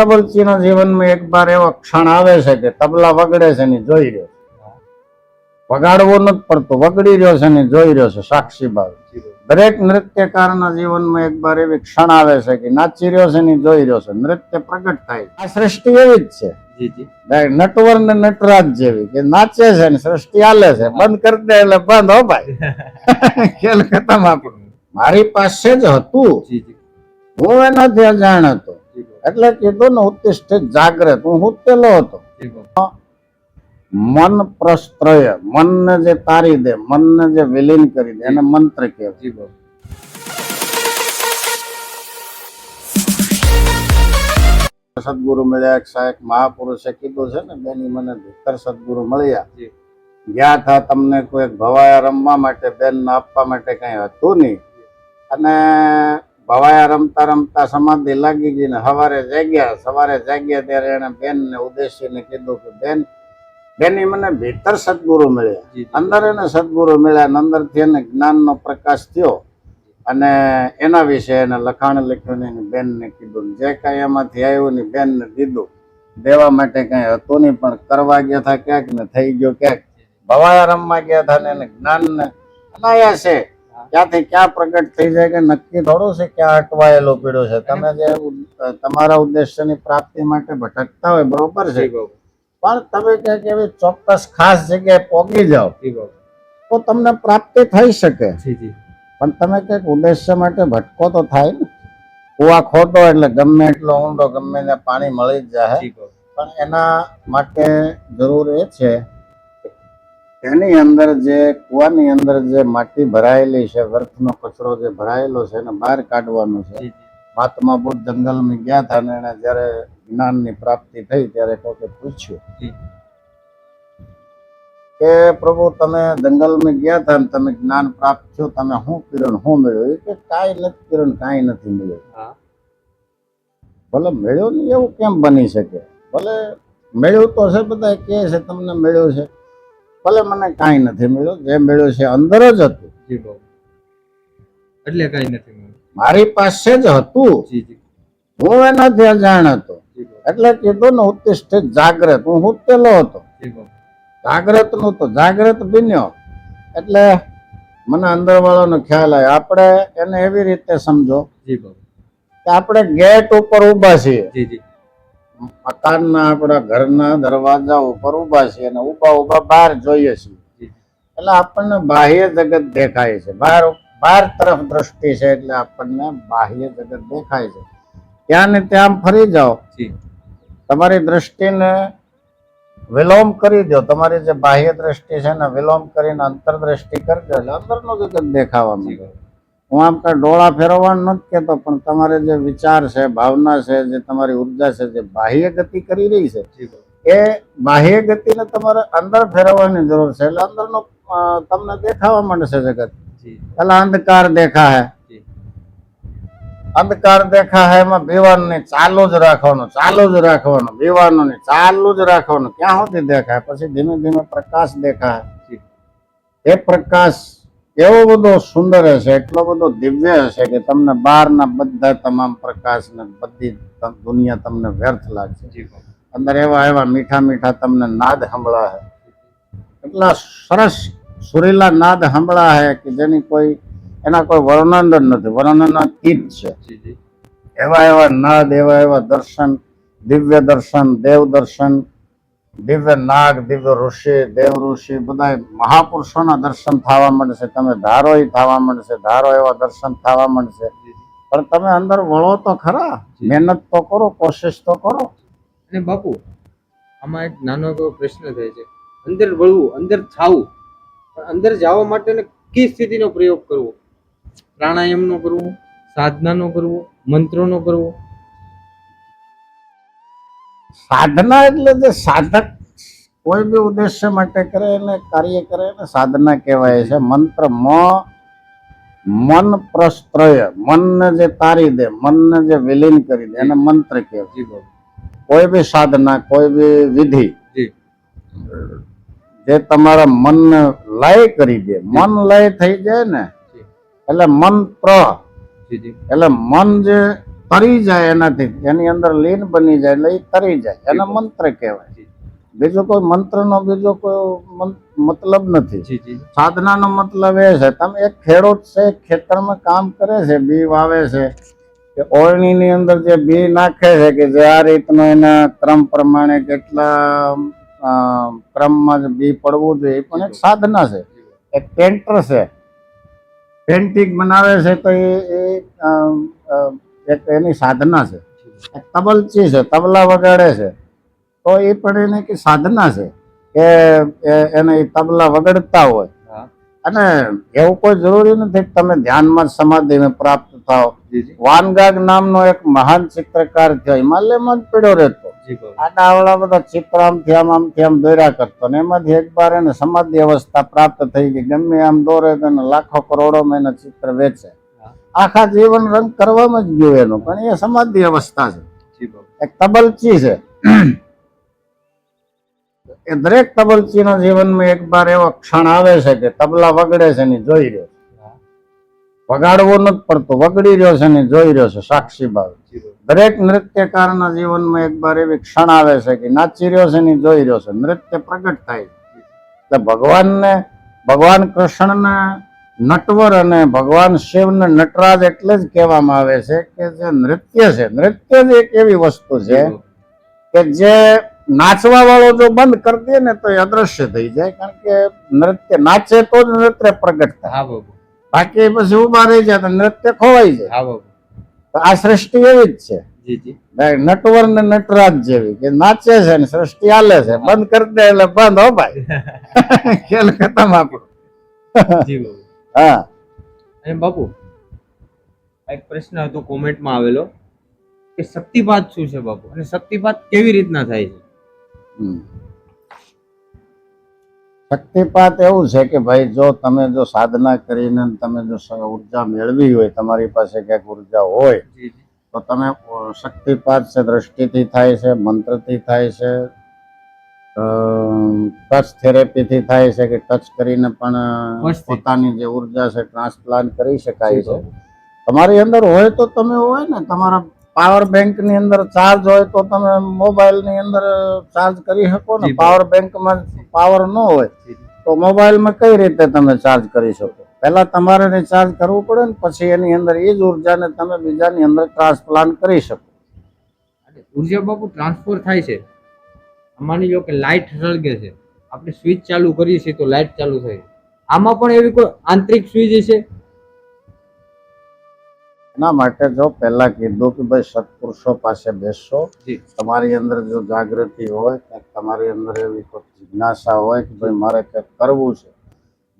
તબલચીના જીવનમાં એક બાર એવો ક્ષણ આવે છે કે તબલા વગડે છે ને જોઈ રહ્યો વગાડવો નથી પડતો વગડી રહ્યો છે ને જોઈ રહ્યો છે સાક્ષી ભાવ. દરેક નૃત્યકારના જીવનમાં એક બાર એવી ક્ષણ આવે છે કે નાચી રહ્યો છે ને જોઈ રહ્યો છે નૃત્ય પ્રગટ થાય. આ સૃષ્ટિ એવી જ છે. નટવર ને નટરાજ જેવી કે નાચે છે ને સૃષ્ટિ હાલે છે બંધ કરી દે એટલે બંધ હો ભાઈ. ખેલ ખતમ આપણું. મારી પાસે જ હતું. હું એનાથી અજાણ હતો. એટલે કીધું ને ઉત્તિષ્ઠ જાગ્રત હું હુતેલો હતો. મન પ્રસ્ત્રય મનને જે તારી દે મનને જે વિલીન કરી દે એને મંત્ર કહેવાય. સદગુરુ મળ્યા એક સાહેબ મહાપુરુષે કીધું છે ને બેની મને ભીતર સદગુરુ મળ્યા. ગયા હતા તમને કોઈ ભવાયા રમવા માટે બેન આપવા માટે કઈ હતું નહીં. અને ભવાયા રમતા રમતા સમાધિ લાગી ગઈ ને સવારે જાગ્યા સવારે જાગ્યા ત્યારે એને બેન ને ઉદ્દેશીને કીધું કે બેન બેની મને ભીતર સદગુરુ મળ્યા. અંદર એને સદગુરુ મળ્યા અને અંદરથી એને જ્ઞાનનો પ્રકાશ થયો. અને એના વિશે એને લખાણ લખ્યું ને એની બેનને કીધું ને જે કાંઈ એમાંથી આવ્યું ને બેનને દીધું. દેવા માટે કઈ હતું નહીં પણ કરવા ગયા હતા ક્યાંક ને થઈ ગયો ક્યાંક. ભવાયા રમવા ગયા હતા ને એને જ્ઞાનને અનાયાસે ક્યાંથી ક્યાં પ્રગટ થઈ જાય કે નક્કી થોડું છે ક્યાં અટવાયેલો પીડો છે? તમે જે તમારા ઉદ્દેશ્યની પ્રાપ્તિ માટે ભટકતા હોય બરોબર છે. પણ તમે ક્યાંક એવી ચોક્કસ ખાસ જગ્યાએ પહોંચી જાઓ તો તમને પ્રાપ્તિ થઈ શકે. પણ તમે કંઈક ઉદ્દેશ્ય માટે ભટકો તો થાય ને. કુવા ખોટો એટલે ગમે એટલો ઊંડો ગમે પાણી મળી જ જાય પણ એના માટે જરૂર એ છે એની અંદર જે કુવાની અંદર જે માટી ભરાયેલી છે વર્થનો કચરો જે ભરાયેલો છે એને બહાર કાઢવાનો છે. મહાત્મા બુદ્ધ જંગલમાં ગયા હતા અને એને જ્યારે જ્ઞાનની પ્રાપ્તિ થઈ ત્યારે કોકે પૂછ્યું કે પ્રભુ તમે જંગલમાં ગયા હતા ને તમે જ્ઞાન પ્રાપ્ત થયો તમે શું કિરણ શું મેળવ્યું કે કાંઈ નથી કિરણ કાંઈ નથી મળ્યું. ભલે મેળ્યો નહીં એવું કેમ બની શકે? ભલે મેળ્યું તો છે બધા કહે છે તમને મેળ્યું છે. ભલે મને કાંઈ નથી મળ્યું. જે મળ્યું છે અંદર જ હતું. જી એટલે કાંઈ નથી મળ્યું. મારી પાસે જ હતું. જી જી. હું એનાથી અજાણ હતો એટલે કીધું ને ઉત્તિષ્ઠિત જાગ્રત. હું હુતેલો હતો. જાગ્રતનું તો જાગ્રત બન્યો. એટલે મને અંદર વાળાનો ખ્યાલ આવ્યો. આપણે એને એવી રીતે સમજો જી કે આપણે ગેટ ઉપર ઊભા છીએ. જી જી. મકાનના આપણા ઘરના દરવાજા ઉપર ઊભા છે અને ઊભા ઊભા બહાર જોઈએ છીએ. એટલે આપણને બાહ્ય જગત દેખાય છે. બહાર બહાર તરફ દ્રષ્ટિ છે એટલે આપણને બાહ્ય જગત દેખાય છે. ત્યાં ને ત્યાં ફરી જાઓ. તમારી દ્રષ્ટિને વિલોમ કરી દો. તમારી જે બાહ્ય દ્રષ્ટિ છે ને વિલોમ કરીને અંતરદ્રષ્ટિ કરી દો એટલે અંદરનું જગત દેખાવા માંડે. હું આમ કાંઈ ડોળા ફેરવવાનું નથી કહેતો પણ તમારે જે વિચાર છે ભાવના છે જે તમારી ઊર્જા છે જે બાહ્ય ગતિ કરી રહી છે એ બાહ્ય ગતિને તમારે અંદર ફેરવવાની જરૂર છે. એટલે અંદરનો તમને દેખાવા માંડશે જગત. પેલા અંધકાર દેખા હે અંધકાર દેખા હે એમાં બીવાનું નહીં ચાલુ જ રાખવાનું ચાલુ જ રાખવાનું બીવાનું નહીં ચાલુ જ રાખવાનું. ક્યાં સુધી દેખાય. પછી ધીમે ધીમે પ્રકાશ દેખાય. એ પ્રકાશ એવો બધો સુંદર હશે એટલો બધો દિવ્ય હશે કે તમને બહારના બધા તમામ પ્રકાશ ને બધી દુનિયા તમને વ્યર્થ લાગશે. અંદર એવા એવા મીઠા મીઠા તમને નાદ સંભળાશે એટલા સરસ સુરીલા નાદ સંભળાશે કે જેની કોઈ એના કોઈ વર્ણન જ નથી. વર્ણન અતીત છે. એવા એવા નાદ એવા એવા દર્શન દિવ્ય દર્શન દેવ દર્શન દિવ્ય નાગ દિવ્ય ઋષિ દેવ ઋષિ બધા મહાપુરુષોના દર્શન થવા મળશે તમે ધારો એ થવા મળશે ધારો એવા દર્શન થવા મળશે પણ તમે અંદર વળો તો ખરા. મહેનત તો કરો કોશિશ તો કરો. અને બાપુ આમાં એક નાનો એવો પ્રશ્ન થાય છે. અંદર વળવું અંદર થાવું પણ અંદર જવા માટે કઈ સ્થિતિનો પ્રયોગ કરવો? પ્રાણાયામનો કરવો સાધનાનો કરવો મંત્રોનો કરવો? સાધના એટલે જે સાધક કોઈ બી ઉદ્દેશ્ય માટે કરે એને કાર્ય કરે એને સાધના કહેવાય છે. મંત્ર મ મન પ્રસ્ત્રય. મનને જે તારી દે મનને જે વિલીન કરી દે એને મંત્ર કહેવાય. કોઈ બી સાધના કોઈ બી વિધિ જે. તમારા મનને લય કરી દે મન લય થઈ જાય ને એટલે જી. એટલે મન જે તરી જાય એનાથી. એની અંદર લીન બની જાય એટલે એ તરી જાય. એને મંત્ર કહેવાય. બીજો કોઈ મંત્રનો બીજો કોઈ મતલબ નથી. સાધનાનો મતલબ એ છે તમે એક ખેડૂત છે ખેતરમાં કામ કરે છે બી વાવે છે કે ઓળણીની અંદર જે બી નાખે છે કે જે આ રીતનો એના ક્રમ પ્રમાણે કેટલા ક્રમમાં બી પડવું જોઈએ એ પણ એક સાધના છે. એક પેન્ટર છે. પેન્ટિંગ બનાવે છે તો એ એક એની સાધના છે. તબલચી છે તબલા વગાડે છે. તો એ પણ એની કે સાધના છે કે એ- એને તબલા વગાડતા હોય. અને એવું કોઈ જરૂરી નથી કે તમે ધ્યાનમાં સમાધિને પ્રાપ્ત થાઓ. વાનગાગ નામનો એક મહાન ચિત્રકાર થયો હિમાલયમાં જ પીડો રહેતો. બાબુ બધા ચિત્ર આમથી આમ આમથી આમ દોર્યા કરતો ને એમાંથી એક વાર એને સમાધિ અવસ્થા પ્રાપ્ત થઈ ગઈ. ગમે આમ દોરે તો લાખો કરોડોમાં એના ચિત્ર વેચે. આખા જીવન રંગ કરવામાં જ ગયો એનો. પણ એ સમાધિ અવસ્થા છે. એક તબલચી છે. એ દરેક તબલચીના જીવનમાં એક વાર એવો ક્ષણ આવે છે કે તબલા વગડે છે ને જોઈ રહ્યો વગાડવો નથી પડતું વગડી રહ્યો છે ને જોઈ રહ્યો છે સાક્ષી ભાવ. દરેક નૃત્યકારના જીવનમાં એક વાર એવી ક્ષણ આવે છે કે નાચી રહ્યો છે ને જોઈ રહ્યો છે. નૃત્ય પ્રગટ થાય એટલે ભગવાનને ભગવાન કૃષ્ણને નટવર અને ભગવાન શિવને નટરાજ એટલે જ કહેવામાં આવે છે કે જે નૃત્ય છે. નૃત્ય જ એક એવી વસ્તુ છે કે જે નાચવા વાળો જો બંધ કરી દે ને તો એ અદ્રશ્ય થઈ જાય. કારણ કે નૃત્ય નાચે તો જ નૃત્ય પ્રગટ થાય. બાકી પછી ઊભા રહી જાય તો નૃત્ય ખોવાઈ જાય. તો આ સૃષ્ટિ એવી જ છે. નટવર ને નટરાજ જેવી કે નાચે છે ને સૃષ્ટિ હાલે છે. બંધ કરી દે એટલે બંધ હો ભાઈ. ખેલ ખતમ આપણું. જી હા. અને બાપુ એક પ્રશ્ન હતો કોમેન્ટમાં આવેલો કે શક્તિપાત શું છે બાપુ? અને શક્તિપાત કેવી રીતના થાય છે. શક્તિપાત એવું છે કે ભાઈ જો તમે જો સાધના કરીને તમે જો ઊર્જા મેળવી હોય તમારી પાસે ક્યાંક ઊર્જા હોય તો તમે શક્તિપાત છે દ્રષ્ટિથી થાય છે મંત્રથી થાય છે ટચ થેરેપીથી થાય છે કે ટચ કરીને પણ પોતાની જે ઊર્જા છે ટ્રાન્સપ્લાન્ટ કરી શકાય છે. તમારી અંદર હોય તો તમે હોય ને. તમારા પાવર બેંકની અંદર ચાર્જ હોય તો તમે મોબાઈલની અંદર ચાર્જ કરી શકો ને. પાવર બેંકમાં પાવર ન હોય. તો મોબાઈલમાં કઈ રીતે તમે ચાર્જ કરી શકો? પહેલા તમારે રિચાર્જ કરવું પડે ને પછી એની અંદર એ જ ઉર્જાને તમે બીજાની અંદર ટ્રાન્સપ્લાન્ટ કરી શકો. ઊર્જા બાપુ ટ્રાન્સફર થાય છે. માની લો કે લાઇટ સળગે છે. આપણે સ્વિચ ચાલુ કરીએ છીએ તો લાઇટ ચાલુ થાય. આમાં પણ એવી કોઈ આંતરિક સ્વિચ છે? એના માટે જો પહેલા કીધું કે ભાઈ સત્પુરુષો પાસે બેસશો તમારી અંદર જો જાગૃતિ હોય કે તમારી અંદર એવી કોઈ જિજ્ઞાસા હોય કે ભાઈ મારે કંઈક કરવું છે.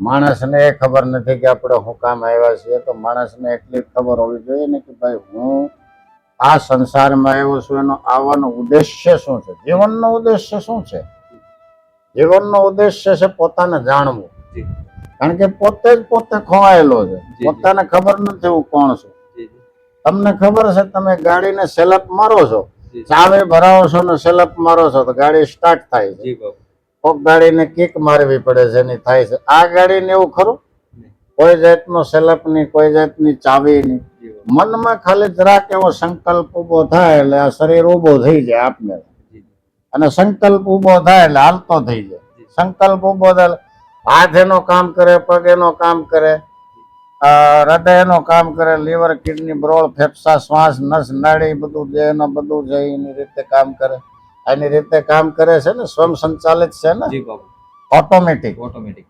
માણસને એ ખબર નથી કે આપણે શું કામ આવ્યા છીએ તો માણસને એટલી ખબર હોવી જોઈએ ને કે ભાઈ હું આ સંસારમાં આવ્યો છું એનો આવવાનો ઉદ્દેશ્ય શું છે? જીવનનો ઉદ્દેશ્ય શું છે? જીવનનો ઉદ્દેશ્ય છે પોતાને જાણવું. કારણ કે પોતે જ પોતે ખોવાયેલો છે. પોતાને ખબર નથી હું કોણ છું. તમને ખબર છે તમે ગાડીને સેલપ મારો છો. ચાવે ભરાવો છો ને સેલપ મારો છો તો ગાડી સ્ટાર્ટ થાય છે. કોક ગાડીને કિક મારવી પડે છે એની થાય છે. આ ગાડીને એવું ખરું. કોઈ જાતનો સેલપ નહીં કોઈ જાતની ચાવી નહીં. મનમાં ખાલી જરાક એવો સંકલ્પ ઊભો થાય એટલે આ શરીર ઊભો થઈ જાય આપને. જી જી અને સંકલ્પ ઊભો થાય એટલે હાલતો થઈ જાય. સંકલ્પ ઊભો થાય હાથ એનો કામ કરે પગ એનો કામ કરે હૃદય એનો કામ કરે લીવર કિડની બ્રોળ ફેફસા શ્વાસ નસ નાડી બધું જે એનો બધું છે એની રીતે કામ કરે. એની રીતે કામ કરે છે ને સ્વયં સંચાલિત છે ને? ઓટોમેટિક ઓટોમેટિક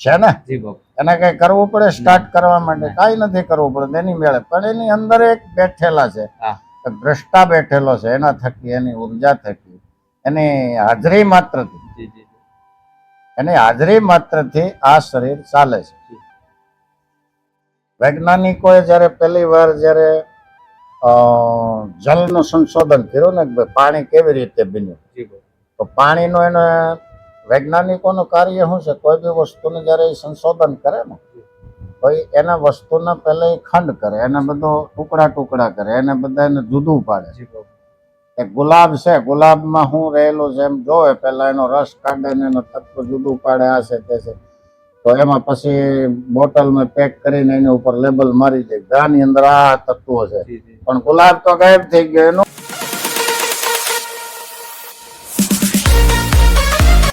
છે ને? જી બાપુ. એને કઈ કરવું પડે સ્ટાર્ટ કરવા માટે કાંઈ નથી કરવું પડે એની મેળે. પણ એની અંદર એક બેઠેલા છે. દ્રષ્ટા બેઠેલો છે એના થકી એની ઊર્જા થકી એની હાજરી માત્રથી. એની હાજરી માત્રથી આ શરીર ચાલે છે. વૈજ્ઞાનિકોએ જ્યારે પહેલી વાર જ્યારે જલનું સંશોધન કર્યું ને પાણી કેવી રીતે બન્યું? તો પાણીનો એને વૈજ્ઞાનિકોનું કાર્ય શું છે? કોઈ બી વસ્તુને જ્યારે એ સંશોધન કરે ને એ એના વસ્તુના પહેલા એ ખંડ કરે એને બધો ટુકડા ટુકડા કરે એને બધા એને જુદું પાડે. એ ગુલાબ છે ગુલાબમાં શું રહેલું છે એમ જોવે પહેલા એનો રસ કાઢે ને એનો તત્વ જુદું પાડે આ છે તે છે. તો એમાં પછી બોટલમાં પેક કરીને એની ઉપર લેબલ મારી દે. ગાની આની અંદર આ તત્વો છે. પણ ગુલાબ તો ગાયબ થઈ ગયો એનું